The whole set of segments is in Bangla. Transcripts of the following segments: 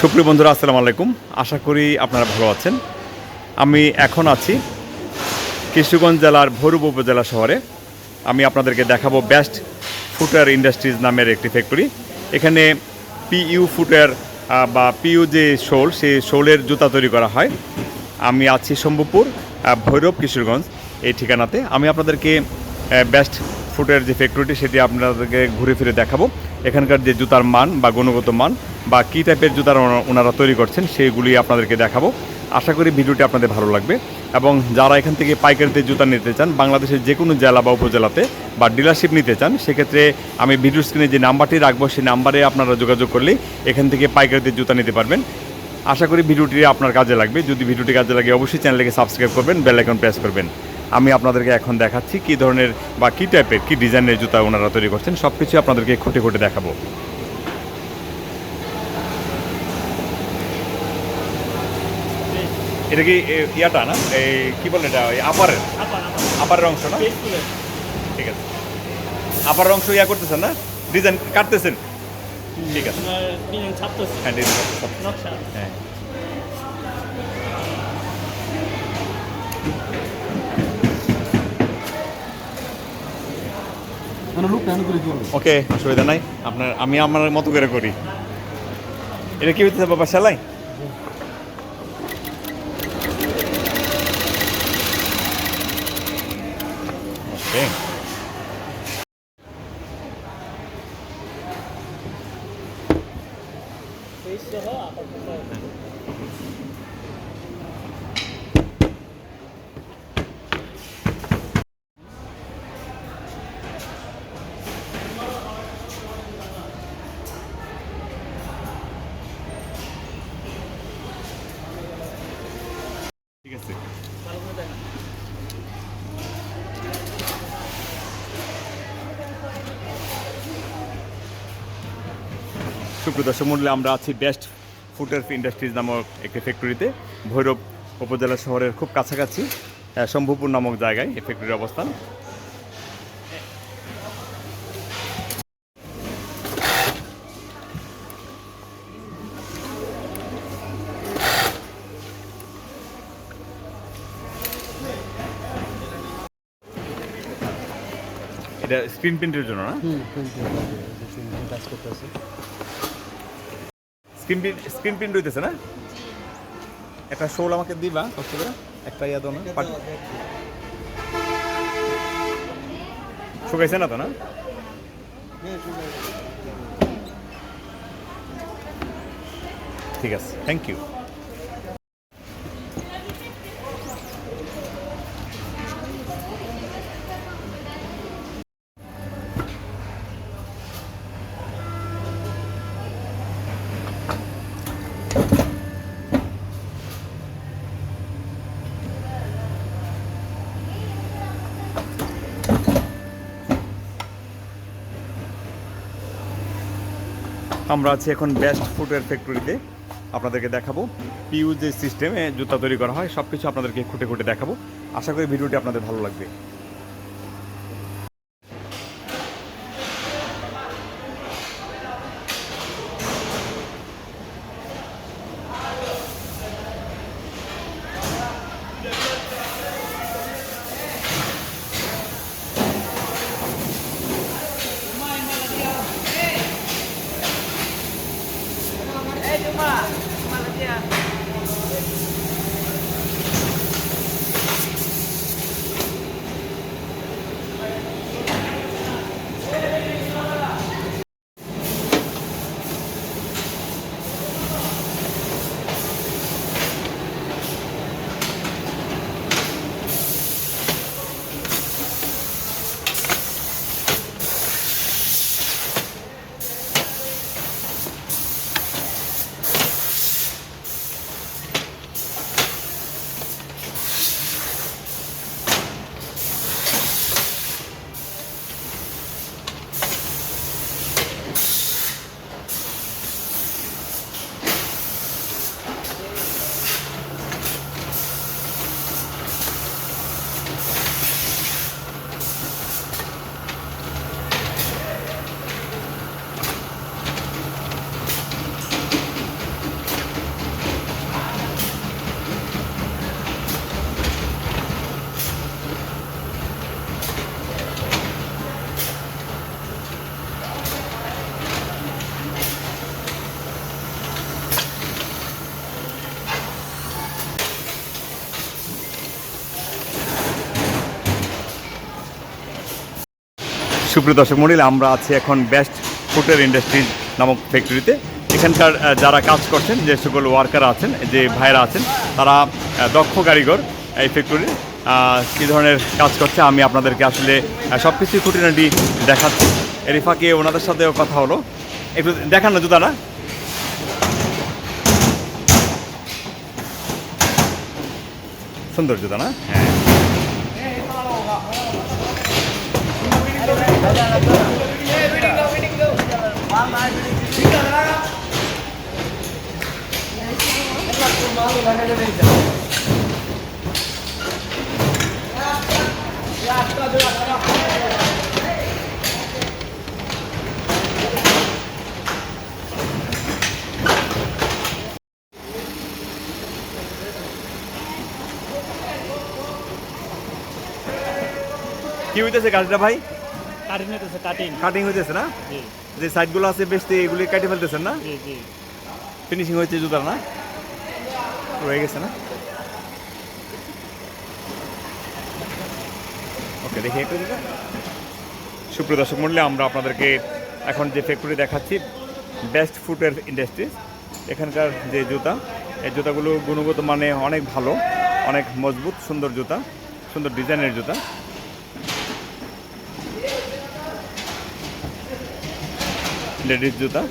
সুপ্রিয় বন্ধুরা, আসসালামু আলাইকুম। আশা করি আপনারা ভালো আছেন। আমি এখন আছি কিশোরগঞ্জ জেলার ভৈরব উপজেলা শহরে। আমি আপনাদেরকে দেখাবো বেস্ট ফুটওয়্যার ইন্ডাস্ট্রিজ নামের একটি ফ্যাক্টরি এখানে পিইউ ফুটওয়্যার বা পিইউ যে শোল, সেই শোলের জুতা তৈরি করা হয়। আমি আছি শম্ভুপুর ভৈরব কিশোরগঞ্জ এই ঠিকানাতে। আমি আপনাদেরকে বেস্ট ফুটের যে ফ্যাক্টরিটি সেটি আপনাদেরকে ঘুরে ফিরে দেখাবো। এখানকার যে জুতার মান বা গুণগত মান বা কী টাইপের জুতার ওনারা তৈরি করছেন সেইগুলি আপনাদেরকে দেখাবো। আশা করি ভিডিওটি আপনাদের ভালো লাগবে। এবং যারা এখান থেকে পাইকারিতে জুতা নিতে চান, বাংলাদেশের যে কোনো জেলা বা উপজেলাতে বা ডিলারশিপ নিতে চান, সেক্ষেত্রে আমি ভিডিও স্ক্রিনে যে নাম্বারটি রাখব, সেই নাম্বারে আপনারা যোগাযোগ করলেই এখান থেকে পাইকারিতে জুতা নিতে পারবেন। আশা করি ভিডিওটি আপনার কাজে লাগবে। যদি ভিডিওটি কাজে লাগে, অবশ্যই চ্যানেলকে সাবস্ক্রাইব করবেন বেল আইকন প্রেস করবেন। আমি আপনাদেরকে এখন দেখাচ্ছি কী ধরনের বা কী টাইপের কী ডিজাইনের জুতা ওনারা তৈরি করছেন সব কিছু আপনাদেরকে খুঁটে খুঁটে দেখাবো। এটা কি ইয়াটা না? এই কী বলে এটা? ওই আপারের? আপারের অংশ না? ঠিক আছে। আপারের অংশ ইয়া করতেছেন না? ডিজাইন কাটতেছেন? ঠিক আছে। হ্যাঁ ডিজাইন হ্যাঁ। ওকে অসুবিধা নাই। আপনার আমি আমার মতো করে করি। এটা কি হইতেছে বাবা সেলাই? সুপ্রদর্শক মূল্যে আমরা আছি বেস্ট ফুটার ইন্ডাস্ট্রিজ নামক একটি ফ্যাক্টরিতে ভৈরব উপজেলা শহরের খুব কাছাকাছি শম্ভুপুর নামক জায়গায় এই ফ্যাক্টরির অবস্থান। এটা স্ক্রিন প্রিন্টের জন্য না? হুম কাজ করতেছে। স্ক্রিন প্রিন্ট স্ক্রিন প্রিন্ট হইতেছে না? একটা শোল আমাকে দিবা, কষ্ট করে। একটা ইয়া দাও না শুকাইছে না তো না? ঠিক আছে থ্যাংক ইউ আমরা আছি এখন বেস্ট ফুটওয়্যার ফ্যাক্টরিতে আপনাদেরকে দেখাবো পিউ যে সিস্টেমে জুতা তৈরি করা হয় সব কিছু আপনাদেরকে খুঁটে খুঁটে দেখাবো। আশা করি ভিডিওটি আপনাদের ভালো লাগবে। সুপ্রিয় দর্শক মন্ডলী, আমরা আছি এখন বেস্ট ফুটের ইন্ডাস্ট্রিজ নামক ফ্যাক্টরিতে এখানকার যারা কাজ করছেন, যে সকল ওয়ার্কার আছেন, যে ভাইরা আছেন, তারা দক্ষ কারিগর এই ফ্যাক্টরির কী ধরনের কাজ করছে, আমি আপনাদেরকে আসলে সব কিছুই খুঁটিনাটি দেখাচ্ছি। এর ফাঁকে ওনাদের সাথেও কথা হলো। একটু দেখান না জুতাটা। সুন্দর জুতা না? হ্যাঁ। কি হইতেছে গাছটা ভাই কাটিং হইতেছে কাটিং কাটিং হইতেছে না? জি। যে সাইডগুলো আছে বেশ এগুলি কেটে ফেলতেছেন না? জি জি। ফিনিশিং হয়েছে জুতার না? রয়ে গেছে না? ওকে দেখি একটু সুপ্রিয় দর্শক মূল্যে আমরা আপনাদেরকে এখন যে ফ্যাক্টরি দেখাচ্ছি বেস্ট ফুটের ইন্ডাস্ট্রিজ এখানকার যে জুতা এই জুতাগুলো গুণগত মানে অনেক ভালো অনেক মজবুত সুন্দর জুতা সুন্দর ডিজাইনের জুতা। লেডিস জুতা।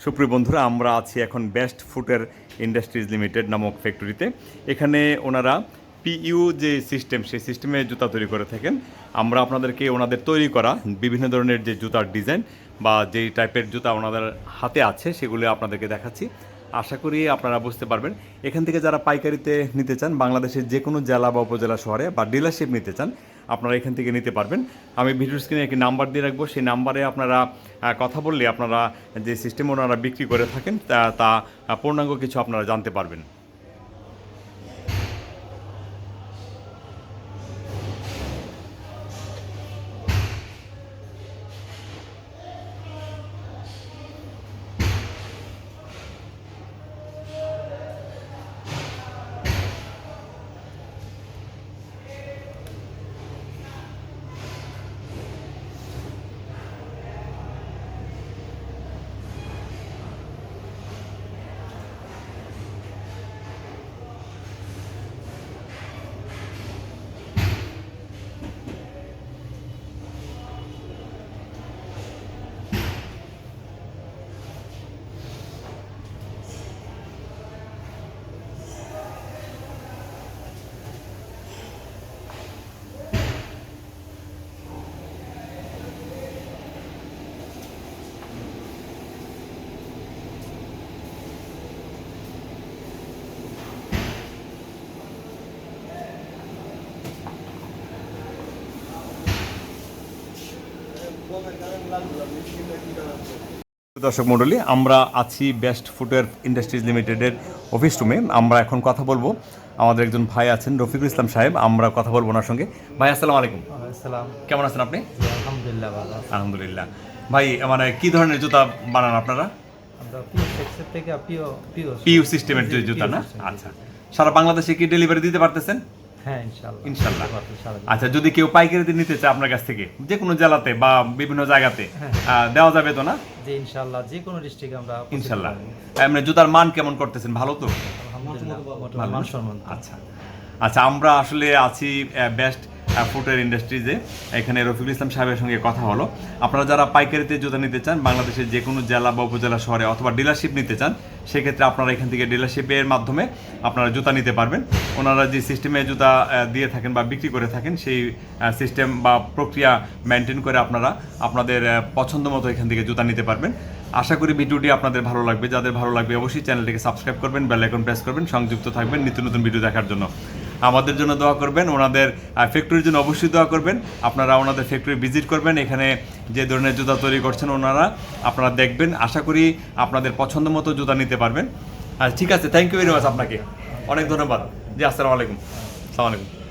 সুপ্রিয় বন্ধুরা আমরা আছি এখন বেস্ট ফুটের ইন্ডাস্ট্রিজ লিমিটেড নামক ফ্যাক্টরিতে এখানে ওনারা পিইউ যে সিস্টেম সেই সিস্টেমে জুতা তৈরি করে থাকেন। আমরা আপনাদেরকে ওনাদের তৈরি করা বিভিন্ন ধরনের যে জুতার ডিজাইন বা যেই টাইপের জুতা ওনাদের হাতে আছে, সেগুলো আপনাদেরকে দেখাচ্ছি। আশা করি আপনারা বুঝতে পারবেন। এখান থেকে যারা পাইকারিতে নিতে চান, বাংলাদেশের যে কোনো জেলা বা উপজেলা শহরে বা ডিলারশিপ নিতে চান, আপনারা এখান থেকে নিতে পারবেন। আমি ভিডিও স্ক্রিনে একটি নাম্বার দিয়ে রাখব। সেই নাম্বারে আপনারা কথা বললে আপনারা যে সিস্টেম ওনারা বিক্রি করে থাকেন, তা পূর্ণাঙ্গ কিছু আপনারা জানতে পারবেন। দর্শক মণ্ডলী আমরা আছি বেস্ট ফুটওয়্যার ইন্ডাস্ট্রিজ লিমিটেডের অফিস রুমে। আমরা এখন কথা বলব আমাদের একজন ভাই আছেন রফিকুল ইসলাম সাহেব আমরা কথা বলব ওনার সঙ্গে। ভাই আসসালামু আলাইকুম। আসসালাম। কেমন আছেন আপনি? আলহামদুলিল্লাহ ভালো আলহামদুলিল্লাহ। ভাই মানে কি ধরনের জুতা বানান আপনারা? পিও সিস্টেমের জুতা না? আচ্ছা। সারা বাংলাদেশে কি ডেলিভারি দিতে পারতেছেন? হ্যাঁ ইনশাল্লাহ। আচ্ছা যদি কেউ পাইকারিতে নিতে চায় আপনার কাছ থেকে যে কোনো জেলাতে বা বিভিন্ন জায়গাতে দেওয়া যাবে তো না? যে ইনশাআল্লাহ যে কোনো ডিস্ট্রিক্টে আমরা ইনশাল্লাহ এমনি জুতার মান কেমন করতেছেন? ভালো তো? মান আচ্ছা। আচ্ছা আমরা আসলে আছি বেস্ট ফুটের ইন্ডাস্ট্রিজে এখানে রফিকুল ইসলাম সাহেবের সঙ্গে কথা হলো। আপনারা যারা পাইকারিতে জুতা নিতে চান বাংলাদেশের যে কোনো জেলা বা উপজেলা শহরে অথবা ডিলারশিপ নিতে চান সেক্ষেত্রে আপনারা এখান থেকে ডিলারশিপের মাধ্যমে আপনারা জুতা নিতে পারবেন। ওনারা যে সিস্টেমে জুতা দিয়ে থাকেন বা বিক্রি করে থাকেন, সেই সিস্টেম বা প্রক্রিয়া মেনটেন করে আপনারা আপনাদের পছন্দ মতো এখান থেকে জুতা নিতে পারবেন। আশা করি ভিডিওটি আপনাদের ভালো লাগবে। যাদের ভালো লাগবে, অবশ্যই চ্যানেলটিকে সাবস্ক্রাইব করবেন বেল আইকন প্রেস করবেন, সংযুক্ত থাকবেন নিত্য নতুন ভিডিও দেখার জন্য। আমাদের জন্য দোয়া করবেন, ওনাদের ফ্যাক্টরির জন্য অবশ্যই দোয়া করবেন। আপনারা ওনাদের ফ্যাক্টরি ভিজিট করবেন, এখানে যে ধরনের জুতা তৈরি করছেন ওনারা, আপনারা দেখবেন, আশা করি আপনাদের পছন্দ মতো জুতা নিতে পারবেন। আর ঠিক আছে থ্যাংক ইউ ভেরি মাচ আপনাকে। অনেক ধন্যবাদ। জি, আসসালামু আলাইকুম। আসসালামু আলাইকুম।